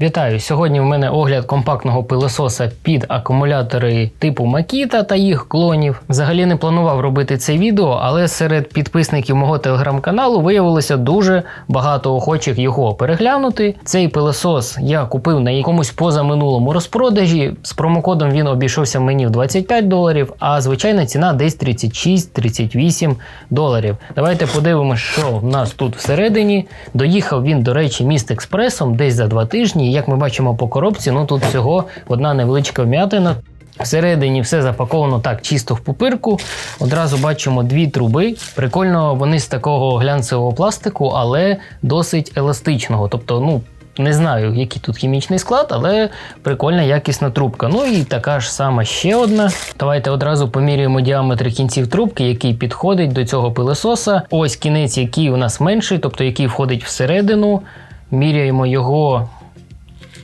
Вітаю! Сьогодні в мене огляд компактного пилососа під акумулятори типу Makita та їх клонів. Взагалі не планував робити це відео, але серед підписників мого телеграм-каналу виявилося дуже багато охочих його переглянути. Цей пилосос я купив на якомусь позаминулому розпродажі. З промокодом він обійшовся мені в 25 доларів, а звичайна ціна десь 36-38 доларів. Давайте подивимося, що в нас тут всередині. Доїхав він, до речі, міст експресом десь за два тижні. Як ми бачимо по коробці, ну тут всього одна невеличка вм'ятина. Всередині все запаковано так чисто в пупирку. Одразу бачимо дві труби. Прикольно, вони з такого глянцевого пластику, але досить еластичного. Тобто, ну. Не знаю, який тут хімічний склад, але прикольна якісна трубка. Ну і така ж сама ще одна. Давайте одразу поміряємо діаметр кінців трубки, який підходить до цього пилососа. Ось кінець, який у нас менший, тобто який входить всередину. Міряємо його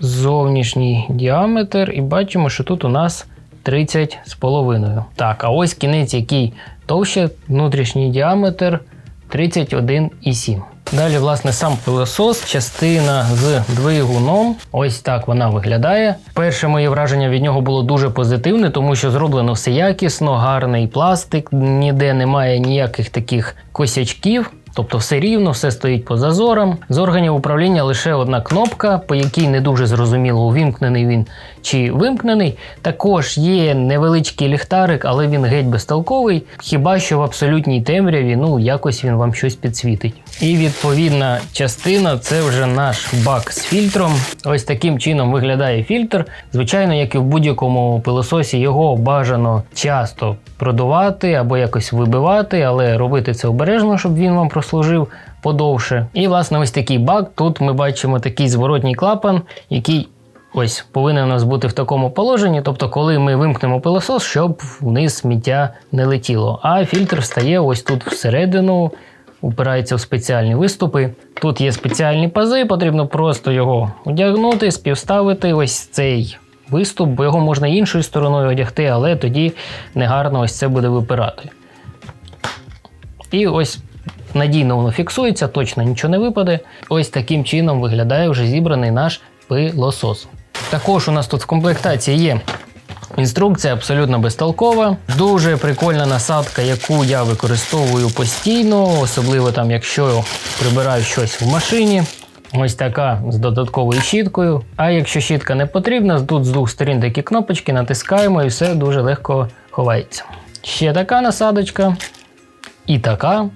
зовнішній діаметр і бачимо, що тут у нас 30 з половиною. Так, а ось кінець, який товще, внутрішній діаметр 31,7. Далі, власне, сам пилосос, частина з двигуном. Ось так вона виглядає. Перше моє враження від нього було дуже позитивне, тому що зроблено все якісно, гарний пластик, ніде немає ніяких таких косячків. Тобто все рівно, все стоїть по зазорам. З органів управління лише одна кнопка, по якій не дуже зрозуміло, увімкнений він чи вимкнений. Також є невеличкий ліхтарик, але він геть безтолковий. Хіба що в абсолютній темряві, ну якось він вам щось підсвітить. І відповідна частина це вже наш бак з фільтром. Ось таким чином виглядає фільтр. Звичайно, як і в будь-якому пилососі, його бажано часто продувати або якось вибивати, але робити це обережно, щоб він вам прослужив подовше. І, власне, ось такий бак. Тут ми бачимо такий зворотній клапан, який ось повинен у нас бути в такому положенні. Тобто, коли ми вимкнемо пилосос, щоб вниз сміття не летіло. А фільтр встає ось тут всередину. Упирається в спеціальні виступи. Тут є спеціальні пази, потрібно просто його одягнути, співставити ось цей виступ, бо його можна іншою стороною одягти, але тоді негарно ось це буде випирати. І ось надійно воно фіксується, точно нічого не випаде. Ось таким чином виглядає вже зібраний наш пилосос. Також у нас тут в комплектації є. Інструкція абсолютно безтолкова. Дуже прикольна насадка, яку я використовую постійно, особливо там, якщо прибираю щось в машині. Ось така з додатковою щіткою. А якщо щітка не потрібна, тут з двох сторін такі кнопочки натискаємо і все дуже легко ховається. Ще така насадочка. І така.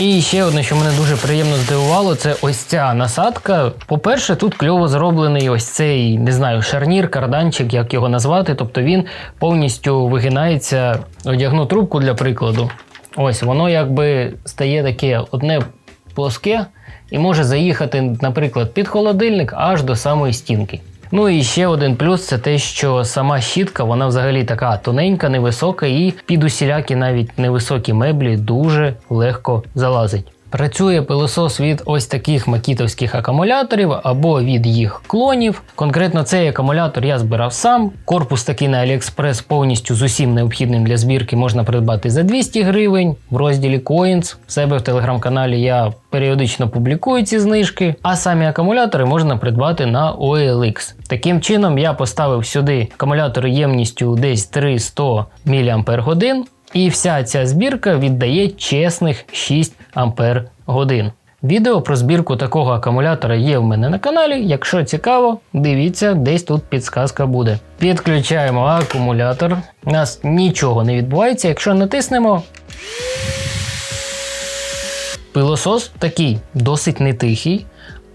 І ще одне, що мене дуже приємно здивувало, це ось ця насадка. По-перше, тут кльово зроблений ось цей, не знаю, шарнір, карданчик, як його назвати. Тобто він повністю вигинається, одягну трубку для прикладу. Ось воно якби стає таке одне плоске і може заїхати, наприклад, під холодильник аж до самої стінки. Ну і ще один плюс це те, що сама щітка, вона взагалі така тоненька, невисока, і під усілякі навіть невисокі меблі дуже легко залазить. Працює пилосос від ось таких макітовських акумуляторів або від їх клонів. Конкретно цей акумулятор я збирав сам. Корпус такий на AliExpress повністю з усім необхідним для збірки можна придбати за 200 гривень в розділі Coins. В себе в телеграм-каналі я періодично публікую ці знижки, а самі акумулятори можна придбати на OLX. Таким чином я поставив сюди акумулятори ємністю десь 300 мАч. І вся ця збірка віддає чесних 6 ампер годин. Відео про збірку такого акумулятора є в мене на каналі. Якщо цікаво, дивіться, десь тут підсказка буде. Підключаємо акумулятор. У нас нічого не відбувається, якщо натиснемо. Пилосос такий досить нетихий.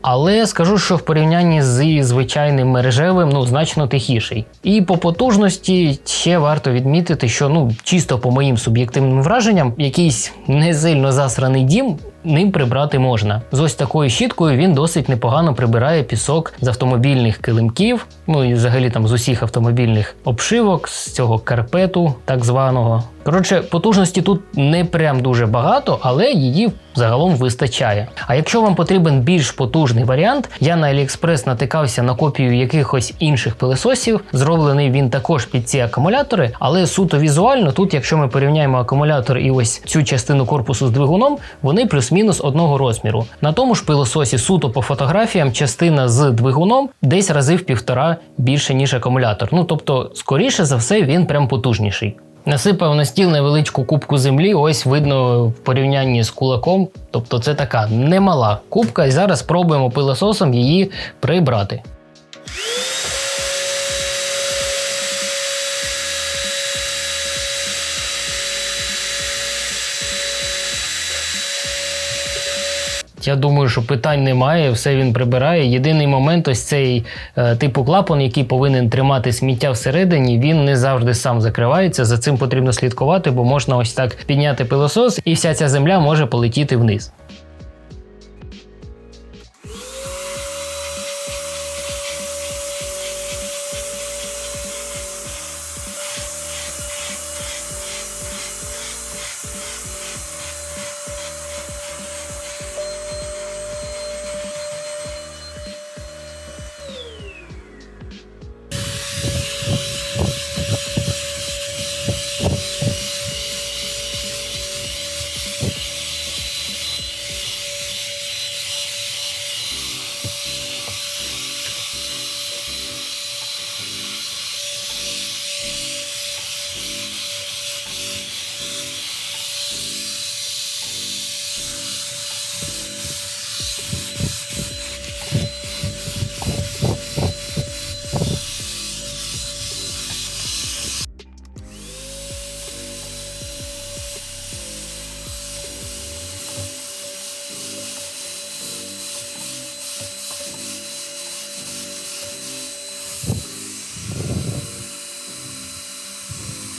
Але скажу, що в порівнянні з звичайним мережевим, ну значно тихіший. І по потужності ще варто відмітити, що ну чисто по моїм суб'єктивним враженням, якийсь не сильно засраний дім. Ним прибрати можна. З ось такою щіткою він досить непогано прибирає пісок з автомобільних килимків, ну і взагалі там з усіх автомобільних обшивок, з цього карпету, так званого. Коротше, потужності тут не прям дуже багато, але її загалом вистачає. А якщо вам потрібен більш потужний варіант, я на AliExpress натикався на копію якихось інших пилесосів. Зроблений він також під ці акумулятори, але суто візуально, тут, якщо ми порівняємо акумулятор і ось цю частину корпусу з двигуном, вони плюс-мінус одного розміру. На тому ж пилососі суто по фотографіям частина з двигуном десь рази в півтора більше, ніж акумулятор. Ну тобто, скоріше за все, він прям потужніший. Насипав на стіл невеличку кубку землі, ось видно в порівнянні з кулаком. Тобто це така немала кубка, і зараз спробуємо пилососом її прибрати. Я думаю, що питань немає, все він прибирає. Єдиний момент, ось цей е, типу клапан, який повинен тримати сміття всередині, він не завжди сам закривається. За цим потрібно слідкувати, бо можна ось так підняти пилосос, і вся ця земля може полетіти вниз.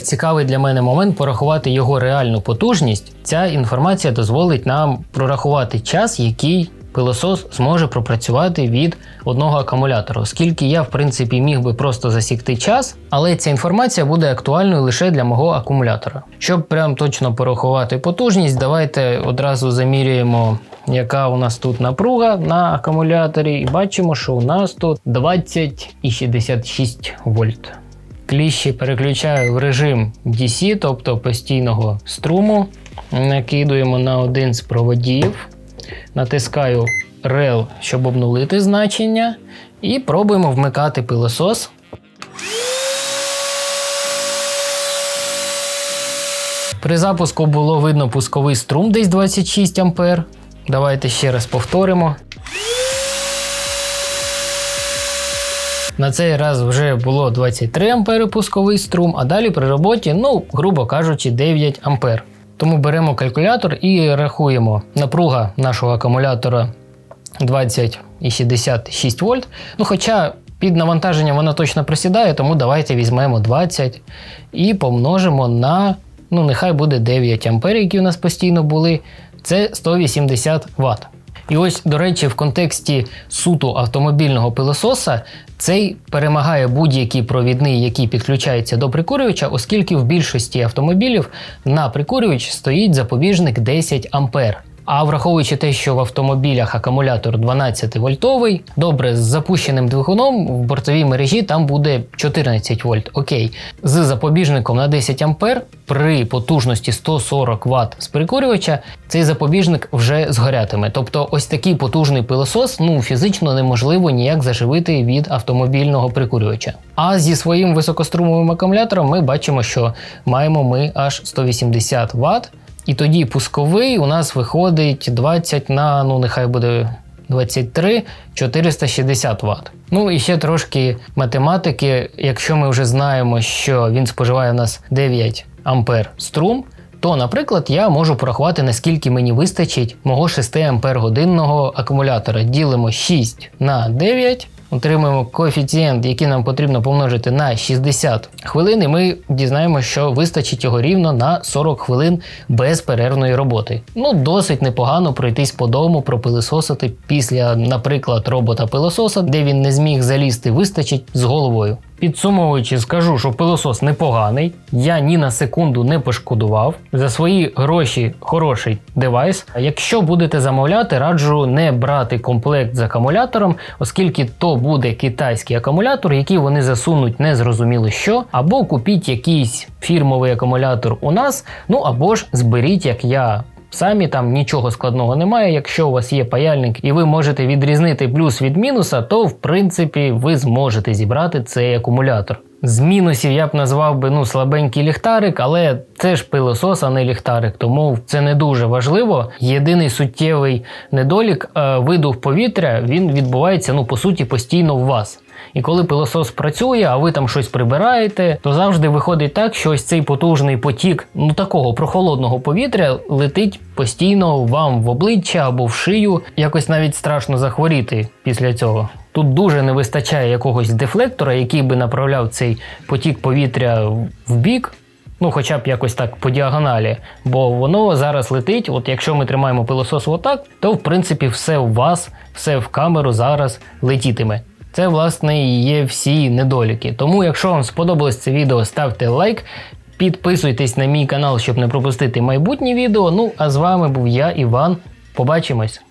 Цікавий для мене момент порахувати його реальну потужність. Ця інформація дозволить нам прорахувати час, який пилосос зможе пропрацювати від одного акумулятора, оскільки я, в принципі, міг би просто засікти час, але ця інформація буде актуальною лише для мого акумулятора. Щоб прям точно порахувати потужність, давайте одразу замірюємо, яка у нас тут напруга на акумуляторі, і бачимо, що у нас тут 20,66 вольт. Кліщі переключаю в режим DC, тобто постійного струму. Накидуємо на один з проводів. Натискаю REL, щоб обнулити значення. І пробуємо вмикати пилосос. При запуску було видно пусковий струм десь 26 А. Давайте ще раз повторимо. На цей раз вже було 23 ампери пусковий струм, а далі при роботі, ну, грубо кажучи, 9 ампер. Тому беремо калькулятор і рахуємо напруга нашого акумулятора 20,66 вольт. Ну, хоча під навантаженням вона точно просідає, тому давайте візьмемо 20 і помножимо на, ну, нехай буде 9 ампер, які у нас постійно були. Це 180 Вт. І ось, до речі, в контексті суту автомобільного пилососа цей перемагає будь-який провідний, який підключається до прикурювача, оскільки в більшості автомобілів на прикурювач стоїть запобіжник 10 А. А враховуючи те, що в автомобілях акумулятор 12 вольтовий, добре, з запущеним двигуном в бортовій мережі там буде 14 вольт. Окей. З запобіжником на 10 ампер при потужності 140 Вт з прикурювача цей запобіжник вже згорятиме. Тобто, ось такий потужний пилосос ну фізично неможливо ніяк заживити від автомобільного прикурювача. А зі своїм високострумовим акумулятором ми бачимо, що маємо ми аж 180 Вт. І тоді пусковий у нас виходить 20 на, ну нехай буде 23 460 Вт. Ну і ще трошки математики. Якщо ми вже знаємо, що він споживає у нас 9 ампер струм, то, наприклад, я можу порахувати, наскільки мені вистачить мого 6 ампер годинного акумулятора. Ділимо 6 на 9 отримуємо коефіцієнт, який нам потрібно помножити на 60 хвилин, і ми дізнаємося, що вистачить його рівно на 40 хвилин безперервної роботи. Ну, досить непогано пройтись по дому, пропилисосити після, наприклад, робота-пилососа, де він не зміг залізти, вистачить з головою. Підсумовуючи, скажу, що пилосос непоганий. Я ні на секунду не пошкодував. За свої гроші хороший девайс. Якщо будете замовляти, раджу не брати комплект з акумулятором, оскільки то буде китайський акумулятор, який вони засунуть незрозуміло що, або купіть якийсь фірмовий акумулятор у нас, ну або ж зберіть, як я. Самі там нічого складного немає. Якщо у вас є паяльник і ви можете відрізнити плюс від мінуса, то в принципі ви зможете зібрати цей акумулятор. З мінусів я б назвав би ну слабенький ліхтарик, але це ж пилосос, а не ліхтарик, тому це не дуже важливо. Єдиний суттєвий недолік е, видух повітря він відбувається ну по суті постійно в вас. І коли пилосос працює, а ви там щось прибираєте, то завжди виходить так, що ось цей потужний потік ну такого прохолодного повітря летить постійно вам в обличчя або в шию. Якось навіть страшно захворіти після цього. Тут дуже не вистачає якогось дефлектора, який би направляв цей потік повітря в бік. Ну, хоча б якось так по діагоналі, бо воно зараз летить. От якщо ми тримаємо пилосос отак, то в принципі все у вас, все в камеру зараз летітиме. Це, власне, і є всі недоліки. Тому, якщо вам сподобалось це відео, ставте лайк, підписуйтесь на мій канал, щоб не пропустити майбутні відео. Ну а з вами був я, Іван. Побачимось!